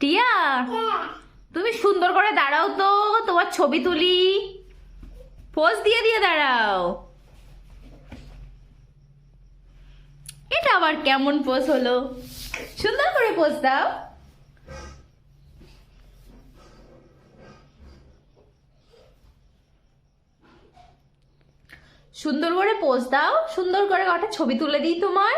টিয়া, তুমি সুন্দর করে দাঁড়াও তো, তোমার ছবি তুলি। পোজ দিয়ে দিয়ে দাঁড়াও। এটা আবার কেমন পোজ হলো? সুন্দর করে পোজ দাও। সুন্দর করে পোজ দাও। সুন্দর করে একটা ছবি তুলে দিই তোমার।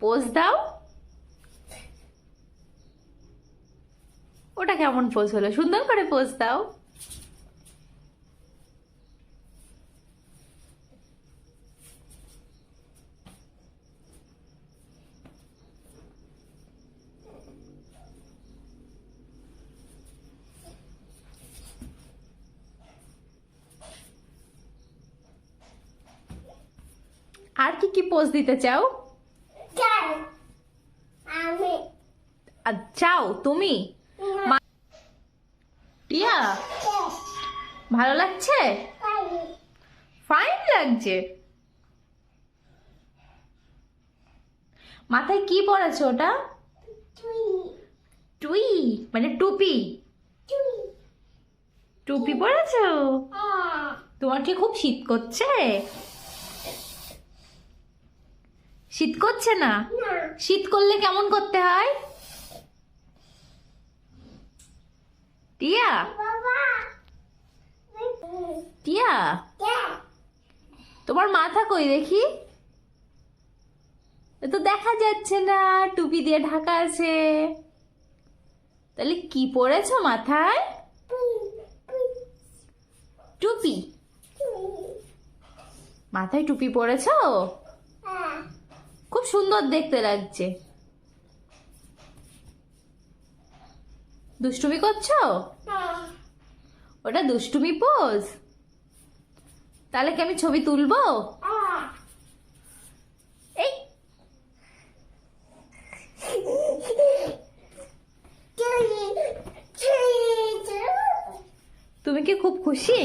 পোজ দাও। ওটা কেমন পোজ হলো? সুন্দর করে পোজ দাও। আর কি কি পোজ দিতে চাও? চাও তুমি? টিয়া ভালো লাগছে? ফাইন লাগছে। মাথায় কি পড়েছো ওটা? টুই। মানে টুপি। টুপি পড়েছো? তোমার কি খুব শীত করছে? শীত করছে না? শীত করলে কেমন করতে হয়? টিয়া? টিয়া? তোমার মাথা কই দেখি? এ তো দেখা যাচ্ছে না টুপি দিয়ে ঢাকা আছে। তাহলে কি পরেছো মাথায়? টুপি। মাথায় টুপি পরেছো? খুব সুন্দর দেখতে লাগছে। দুষ্টুমি করছ? ওটা দুষ্টুমি পোজ তাহলে কি আমি ছবি তুলবো? এই। তুমি কি খুব খুশি?